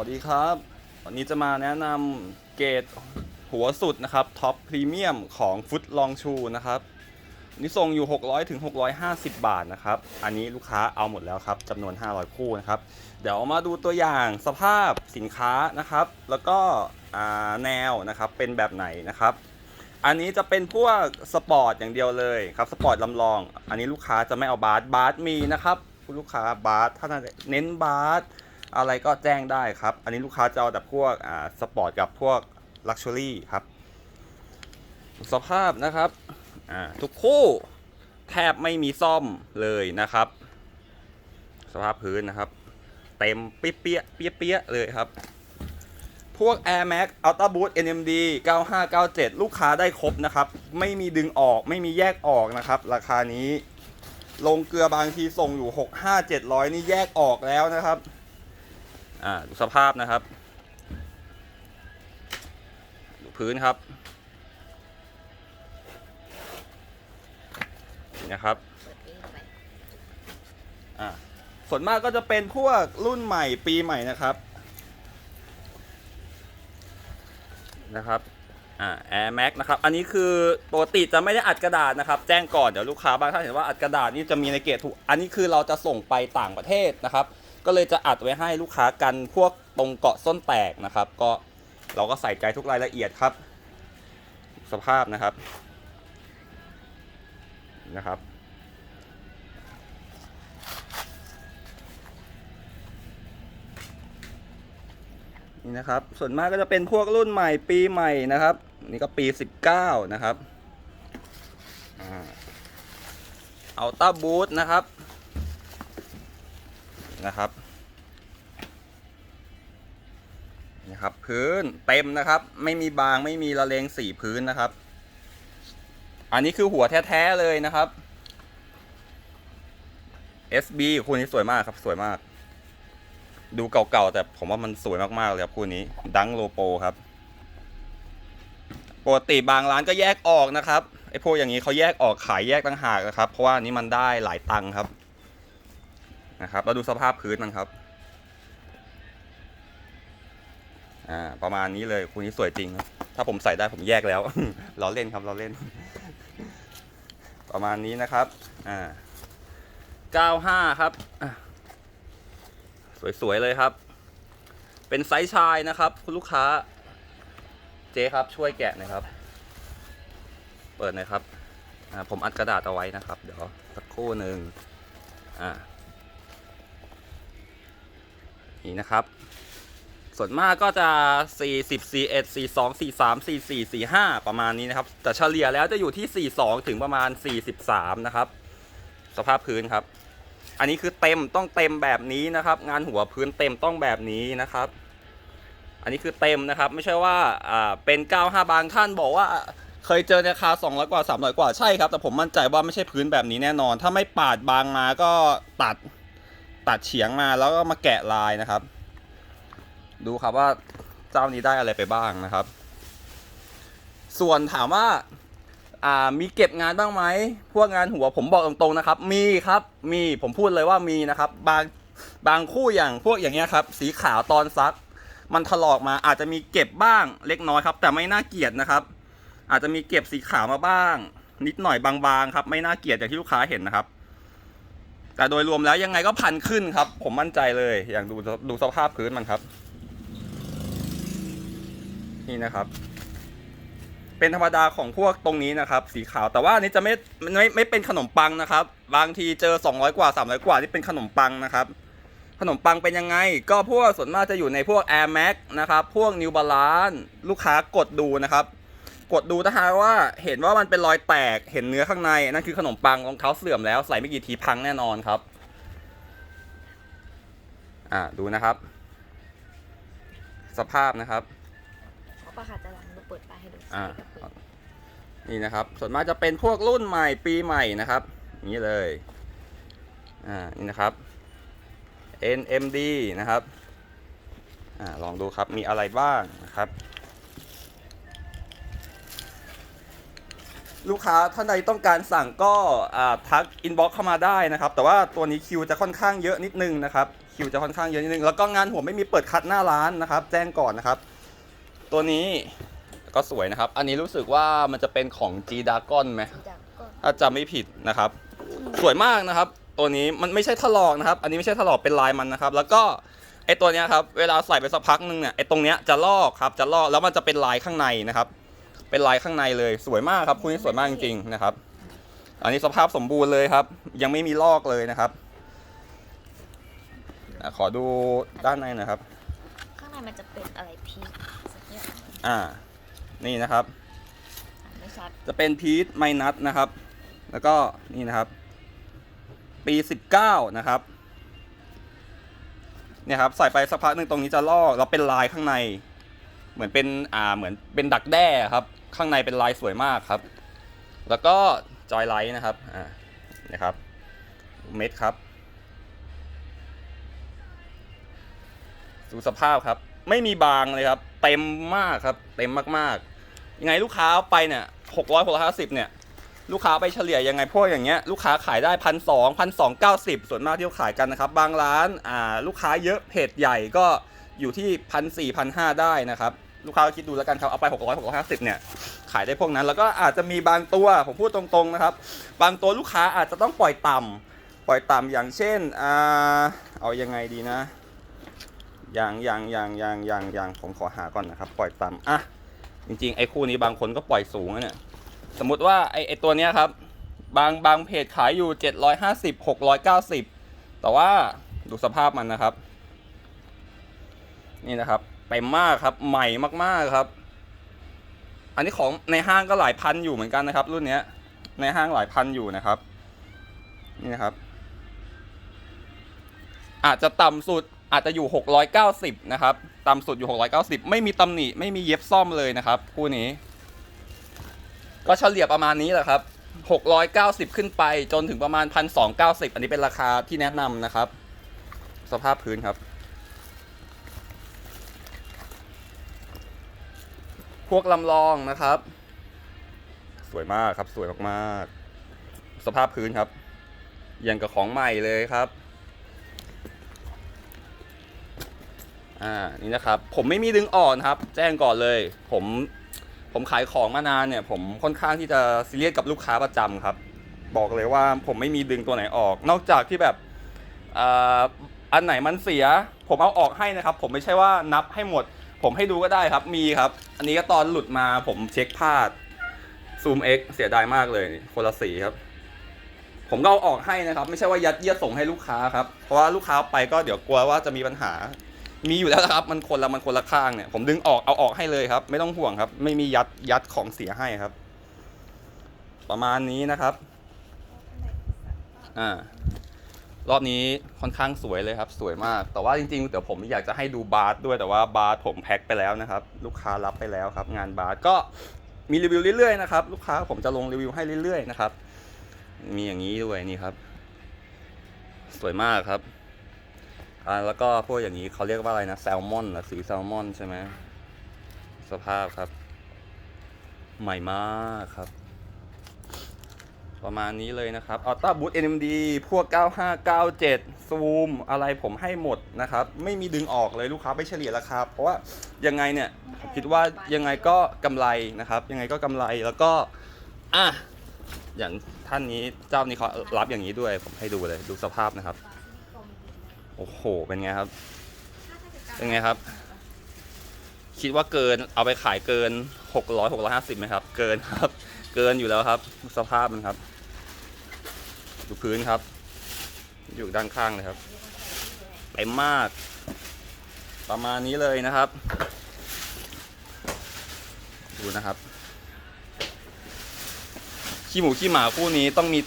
วัสดีครับ วันนี้จะมาแนะนำเกรดหัวสุดนะครับท็อปพรีเมียมของฟุตลองชูนะครับนี่ส่งอยู่ 600ถึง650 บาทนะครับ อันนี้ลูกค้าเอาหมดแล้วครับจำนวน 500 คู่นะครับ เดี๋ยวมาดูตัวอย่างสภาพสินค้านะครับ แล้วก็แนวนะครับเป็นแบบไหนนะครับ อันนี้จะเป็นพวกสปอร์ตอย่างเดียวเลยครับสปอร์ตลำลอง อันนี้ลูกค้าจะไม่เอาบาสบาสมีนะครับคุณลูกค้าบาสถ้าเน้นบาส อะไรก็แจ้งได้ครับ อันนี้ลูกค้าจะเอาแต่พวกอ่าสปอร์ตกับพวกลักชัวรี่ครับ สภาพนะครับอ่าทุกคู่แทบไม่มีซ่อมเลยนะครับ สภาพพื้นนะครับ เต็มเปี้ยเปี้ยเปี้ยเปี้ยเลยครับ พวก Air Max Ultra Boost NMD 9597 ลูกค้าได้ครบนะครับ ไม่มีดึงออกไม่มีแยกออกนะครับ ราคานี้ ลงเกลือบางทีส่งอยู่ 65 700 นี่แยกออกแล้วนะครับ อ่าดูสภาพนะครับ ดูพื้นครับนี่นะครับอ่าส่วนมากก็จะเป็นพวกรุ่นใหม่ปีใหม่นะครับนะครับอ่า Air Max นะครับ อันนี้คือปกติจะไม่ได้อัดกระดาษนะครับ แจ้งก่อนเดี๋ยวลูกค้าบางท่านเห็นว่าอัดกระดาษนี่จะมีในเกรดถูก อันนี้คือเราจะส่งไปต่างประเทศนะครับ ก็เลยจะอัดไว้ให้ลูกค้ากันพวกตรงเกาะส้นแตกนะครับ ก็เราก็ใส่ใจทุกรายละเอียดครับ สภาพนะครับนะครับนี่นะครับ ส่วนมากก็จะเป็นพวกรุ่นใหม่ปีใหม่นะครับ นี่ก็ปี 19 นะครับเอาต้าบูทนะครับ นะครับนะครับ พื้นเต็มนะครับ ไม่มีบางไม่มีละเลงสีพื้นนะครับ อันนี้คือหัวแท้ๆเลยนะครับ SB คู่นี้สวยมากครับสวยมาก ดูเก่าๆแต่ผมว่ามันสวยมากๆเลยครับคู่นี้ ดังโลโปครับปกติบางร้านก็แยกออกนะครับไอ้พวกอย่างนี้เขาแยกออกขายแยกต่างหากนะครับ เพราะว่านนี้มันได้หลายตังค์ครับ นะครับเราดูสภาพพื้นมันครับอ่าประมาณนี้เลยคู่นี้สวยจริงครับถ้าผมใส่ได้ผมแยกแล้วเราเล่นครับเราเล่น ประมาณนี้นะครับอ่า95ครับสวยๆเลยครับ เป็นไซส์ชายนะครับ คุณลูกค้า เจ๊ครับช่วยแกะหน่อยครับ เปิดหน่อยครับผมอัดกระดาษเอาไว้นะครับ เดี๋ยวสักครู่หนึ่งอ่า นี่นะครับ ส่วนมากก็จะ 40 41 42 43 44 45 ประมาณนี้นะครับ แต่เฉลี่ยแล้วจะอยู่ที่ 42 ถึงประมาณ 43 นะครับ สภาพพื้นครับ อันนี้คือเต็มต้องเต็มแบบนี้นะครับ งานหัวพื้นเต็มต้องแบบนี้นะครับ อันนี้คือเต็มนะครับ ไม่ใช่ว่าอ่าเป็น 95 บางท่านบอกว่าเคยเจอราคา200กว่า300กว่าใช่ครับ แต่ผมมั่นใจว่าไม่ใช่พื้นแบบนี้แน่นอน ถ้าไม่ปาดบางมาก็ตัด ตัดเฉียงมาแล้วก็มาแกะลายนะครับ ดูครับว่าเจ้านี้ได้อะไรไปบ้างนะครับ ส่วนถามว่าอ่ามีเก็บงานบ้างไหมพวกงานหัวผมบอกตรงๆนะครับ มีครับมีผมพูดเลยว่ามีนะครับ บางบางคู่อย่างพวกอย่างเงี้ยครับ สีขาวตอนซัก มันถลอกมาอาจจะมีเก็บบ้างเล็กน้อยครับ แต่ไม่น่าเกลียดนะครับ อาจจะมีเก็บสีขาวมาบ้าง นิดหน่อยบางๆครับ ไม่น่าเกลียดอย่างที่ลูกค้าเห็นนะครับ แต่โดยรวมแล้วยังไงก็พันขึ้นครับ ผมมั่นใจเลยอย่างดูดูสภาพพื้นมันครับ นี่นะครับ เป็นธรรมดาของพวกตรงนี้นะครับ สีขาวแต่ว่าอันนี้จะไม่ไม่ไม่เป็นขนมปังนะครับ บางทีเจอ 200 กว่า 300 กว่านี่เป็นขนมปังนะครับขนมปังเป็นยังไง ก็พวกส่วนมากจะอยู่ในพวก Air Max นะครับ พวก New Balance ลูกค้ากดดูนะครับ กดดูถ้าหากว่าเห็นว่ามันเป็นรอยแตกเห็นเนื้อข้างในนั่นคือขนมปังรองเท้าเสื่อมแล้วใส่ไม่กี่ทีพังแน่นอนครับ อ่าดูนะครับ สภาพนะครับป้าค่ะจะลองมาเปิดป้ายให้ดูอ่าใช่ครับนี่นะครับ ส่วนมากจะเป็นพวกรุ่นใหม่ปีใหม่นะครับอย่างนี้เลยอ่านี่นะครับ NMD นะครับอ่าลองดูครับมีอะไรบ้างนะครับ ลูกค้าท่านใดต้องการสั่งก็อ่าทักอินบ็อกเข้ามาได้นะครับ แต่ว่าตัวนี้คิวจะค่อนข้างเยอะนิดนึงนะครับคิวจะค่อนข้างเยอะนิดนึง แล้วก็งานหัวไม่มีเปิดคัดหน้าร้านนะครับ แจ้งก่อนนะครับ ตัวนี้ก็สวยนะครับ อันนี้รู้สึกว่ามันจะเป็นของ G d a g o n ไหมจากก็ถ้าจำไม่ผิดนะครับ สวยมากนะครับ ตัวนี้มันไม่ใช่ถลอกนะครับ อันนี้ไม่ใช่ถลอกเป็นลายมันนะครับ แล้วก็ไอตัวเนี้ยครับ เวลาใส่ไปสักพักนึงเนี่ยไอตรงเนี้ยจะลอกครับ จะลอกแล้วมันจะเป็นลายข้างในนะครับ เป็นลายข้างในเลยสวยมากครับคู่นี้สวยมากจริงๆนะครับ อันนี้สภาพสมบูรณ์เลยครับ ยังไม่มีลอกเลยนะครับอะขอดูด้านในหนะครับ ข้างในมันจะเป็นอะไรพีคสักอย่างอ่า นี่นะครับอ่านไม่ชัด จะเป็นพีทไมนัสนะครับ แล้วก็นี่นะครับ ปี19นะครับเนี่ยครับใส่ไปสักพักหนึ่งตรงนี้จะลอกแล้วเป็นลายข้างใน เหมือนเป็นอ่าเหมือนเป็นดักแด้ครับ ข้างในเป็นลายสวยมากครับ แล้วก็จอยไลท์นะครับอ่านะครับเม็ดครับดูสภาพครับ ไม่มีบางเลยครับ เต็มมากครับ เต็มมากๆ ยังไงลูกค้าเอาไปเนี่ยหกร้อยหกร้อยห้าสิบเนี่ยลูกค้าไปเฉลี่ยยังไงพวกอย่างเงี้ยลูกค้าขายได้พันสองพันสองเก้าสิบส่วนมากที่เขาขายกันนะครับ บางร้านอ่าลูกค้าเยอะเพจใหญ่ก็อยู่ที่พันสี่พันห้าได้นะครับ ลูกค้าคิดดูแล้วกันครับเอาไปหกร้อยหกร้อยห้าสิบเนี่ย ขายได้พวกนั้น แล้วก็อาจจะมีบางตัว ผมพูดตรงๆนะครับ บางตัวลูกค้าอาจจะต้องปล่อยต่ำปล่อยต่ำอย่างเช่นอ่าเอายังไงดีนะ อย่างอย่างอย่างอย่างอย่างอย่างผมขอหาก่อนนะครับ ปล่อยต่ำอะจริงๆไอ้คู่นี้บางคนก็ปล่อยสูงนะเนี่ยสมมุติว่าไอ้ไอ้ตัวเนี้ยครับ บางบางเพจขายอยู่ 750 690 แต่ว่าดูสภาพมันนะครับ นี่นะครับ เต็มมากครับ ใหม่มากๆครับ อันนี้ของในห้างก็หลายพันอยู่เหมือนกันนะครับ รุ่นเนี้ย ในห้างหลายพันอยู่นะครับ นี่นะครับ อาจจะต่ำสุดอาจจะอยู่ 690 นะครับ ต่ำสุดอยู่ 690 ไม่มีตำหนิ ไม่มีเย็บซ่อมเลยนะครับ คู่นี้ ก็เฉลี่ยประมาณนี้แหละครับ 690 ขึ้นไปจนถึงประมาณ 1,290 อันนี้เป็นราคาที่แนะนำนะครับ สภาพพื้นครับ พวกลำลองนะครับ สวยมากครับสวยมากๆ สภาพพื้นครับอย่างกับของใหม่เลยครับอ่านี่นะครับ ผมไม่มีดึงอ่อนครับ แจ้งก่อนเลย ผมผมขายของมานานเนี่ย ผมค่อนข้างที่จะซีเรียสกับลูกค้าประจำครับ บอกเลยว่าผมไม่มีดึงตัวไหนออก นอกจากที่แบบออันไหนมันเสีย ผมเอาออกให้นะครับ ผมไม่ใช่ว่านับให้หมด ผมให้ดูก็ได้ครับมีครับ อันนี้ก็ตอนหลุดมาผมเช็คพลาดซูม X เสียดายมากเลยคนละสีครับ ผมก็เอาออกให้นะครับ ไม่ใช่ว่ายัดเยียดส่งให้ลูกค้าครับ เพราะว่าลูกค้าไปก็เดี๋ยวกลัวว่าจะมีปัญหา มีอยู่แล้วนะครับ มันคนละมันคนละข้างเนี่ยผมดึงออกเอาออกให้เลยครับ ไม่ต้องห่วงครับ ไม่มียัดยัดของเสียให้ครับ ประมาณนี้นะครับ อ่า รอบนี้ค่อนข้างสวยเลยครับ สวยมาก แต่ว่าจริงๆ เดี๋ยวผมอยากจะให้ดูบาร์ด้วยแต่ว่าบาร์ผมแพ็คไปแล้วนะครับ ลูกค้ารับไปแล้วครับ งานบาร์ก็มีรีวิวเรื่อยๆนะครับ ลูกค้าผมจะลงรีวิวให้เรื่อยๆนะครับ มีอย่างนี้ด้วยนี่ครับ สวยมากครับอ่าแล้วก็พวกอย่างนี้เขาเรียกว่าอะไรนะแซลมอนนะสีแซลมอนใช่ไหมสภาพครับ ใหม่มากครับ ประมาณนี้เลยนะครับอัลต้าบูท NMD พวก 9597 ซูม อะไรผมให้หมดนะครับ ไม่มีดึงออกเลยลูกค้าไปเฉลี่ยราคา เพราะว่ายังไงเนี่ยผมคิดว่ายังไงก็กำไรนะครับ ยังไงก็กำไรแล้วก็อะอย่างท่านนี้เจ้านี้เขารับอย่างนี้ด้วย ผมให้ดูเลยดูสภาพนะครับ โอ้โห เป็นไงครับ เป็นไงครับ คิดว่าเกินเอาไปขายเกิน 600 650ไหมครับ เกินครับ เกินอยู่แล้วครับ สภาพมันครับ ดูพื้นครับ อยู่ด้านข้างเลยครับเต็มมาก ประมาณนี้เลยนะครับ ดูนะครับขี้หมูขี้หมาคู่นี้ต้องมี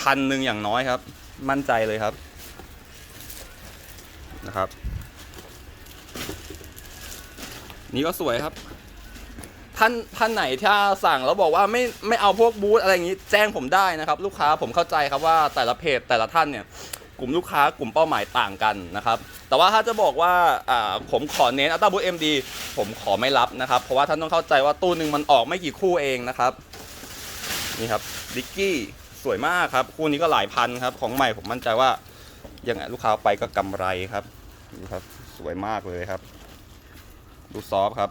พันหนึ่งอย่างน้อยครับ มั่นใจเลยครับนะครับ นี่ก็สวยครับ ท่านท่านไหนถ้าสั่งแล้วบอกว่าไม่ไม่เอาพวกบูธอะไรอย่างนี้แจ้งผมได้นะครับ ลูกค้าผมเข้าใจครับว่าแต่ละเพจแต่ละท่านเนี่ยกลุ่มลูกค้ากลุ่มเป้าหมายต่างกันนะครับ แต่ว่าถ้าจะบอกว่าอ่าผมขอเน้นอัลต้าบูธเอ็มดีผมขอไม่รับนะครับ เพราะว่าท่านต้องเข้าใจว่าตู้หนึ่งมันออกไม่กี่คู่เองนะครับ นี่ครับดิกกี้สวยมากครับ คู่นี้ก็หลายพันครับ ของใหม่ผมมั่นใจว่ายังไงลูกค้าไปก็กำไรครับดูครับ สวยมากเลยครับ ดูซอฟต์ครับ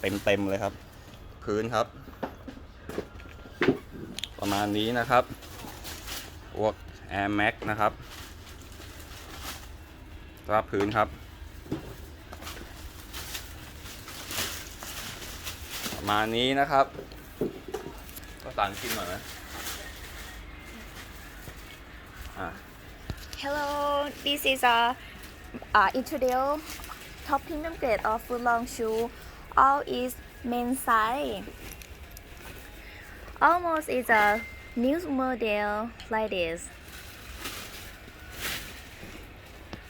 เต็มเต็มๆเลยครับ พื้นครับ ประมาณนี้นะครับพวก Air Max นะครับสภาพพื้นครับ ประมาณนี้นะครับ ก็สั่งกินหน่อยไหมอะ Hello this is a uh, introduce top premium grade of foot long shoe. All is men's size almost is a new model like this.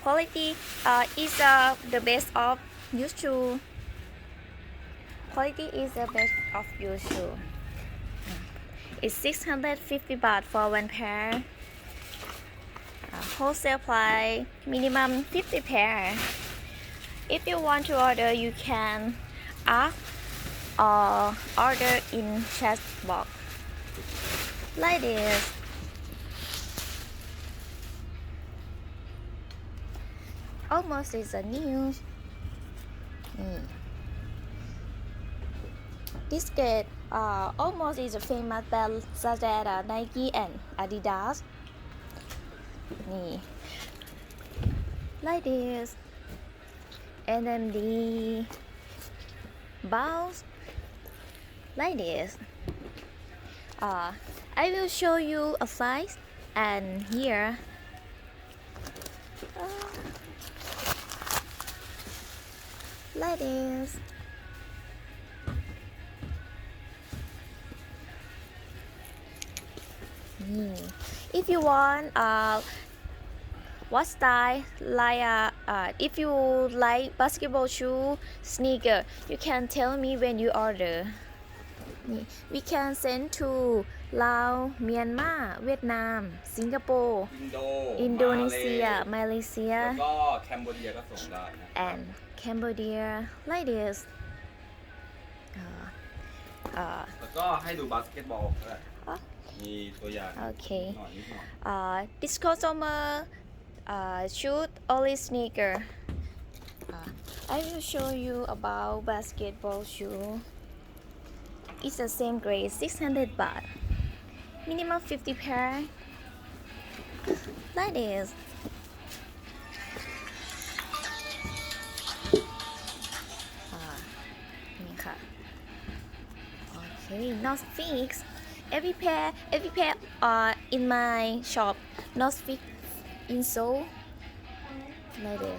Quality uh, is uh, the best of used shoe. Quality is the best of used shoe. It's 650 baht for one pair. Uh, wholesale price minimum 50 pair if you want to order you can ask or order in chat box. Like this. Almost is a new Hmm. this skate uh, almost is a famous brand such as uh, Nike and Adidas. นี่ like this and then the bounce like this. Uh, I will show you a size and here uh, like this. Mm. If you want uh, what style like uh, uh, if you like basketball shoe sneaker you can tell me when you order นี่ we can send to Lao Myanmar เวียดนาม สิงคโปร์ อินโด อินโดนีเซีย มาเลเซีย แล้วก็แคมโบเดียก็ส่งได้นะ and Cambodia like this uh, uh, แล้วก็ให้ดูบาสเกตบอลก็ได้ อ๋อ มีตัวอย่าง โอเค นิดหน่อยนิดหน่อย uh, this customer uh, shoot only sneaker. Ah. I will show you about basketball shoe. It's the same grade, 600 baht. Minimum 50 pair. Like this. Ah, okay, not fixed. Every pair, every pair are in my shop. Not fixed 인소 네네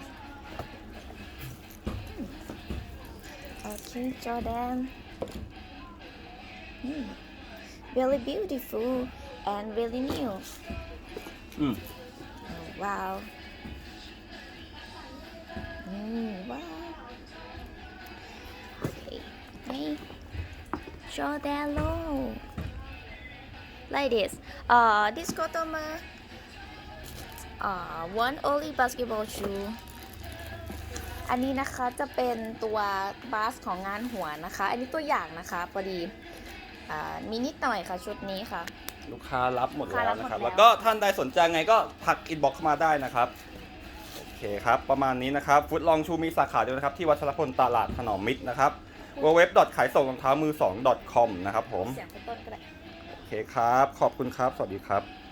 아 진짜 Jordan. Hmm. really beautiful and really new. 음. wow. 음, wow. Okay Hey, show that low like this. Uh this customer one only basketball shoe อันนี้นะคะจะเป็นตัวบาสของงานหัวนะคะ อันนี้ตัวอย่างนะคะพอดีอ่ามีนิดหน่อยค่ะชุดนี้ค่ะ ลูกค้ารับหมดลูกค้าแล้รัวบหมดนะครับแล้วแล้วก็ท่านใดสนใจไงก็ทักอินบ็อกเข้ามาได้นะครับโอเคครับ ประมาณนี้นะครับฟุตลองชูมีสาขาเดียวนะครับ ที่วัชรพลตลาดถนอมมิตรนะครับ w w w ขายส่งรองเท้ามือ 2 .com นะครับผมเสียงเป็นต้นก็ได้โอเคครับ ขอบคุณครับ สวัสดีครับ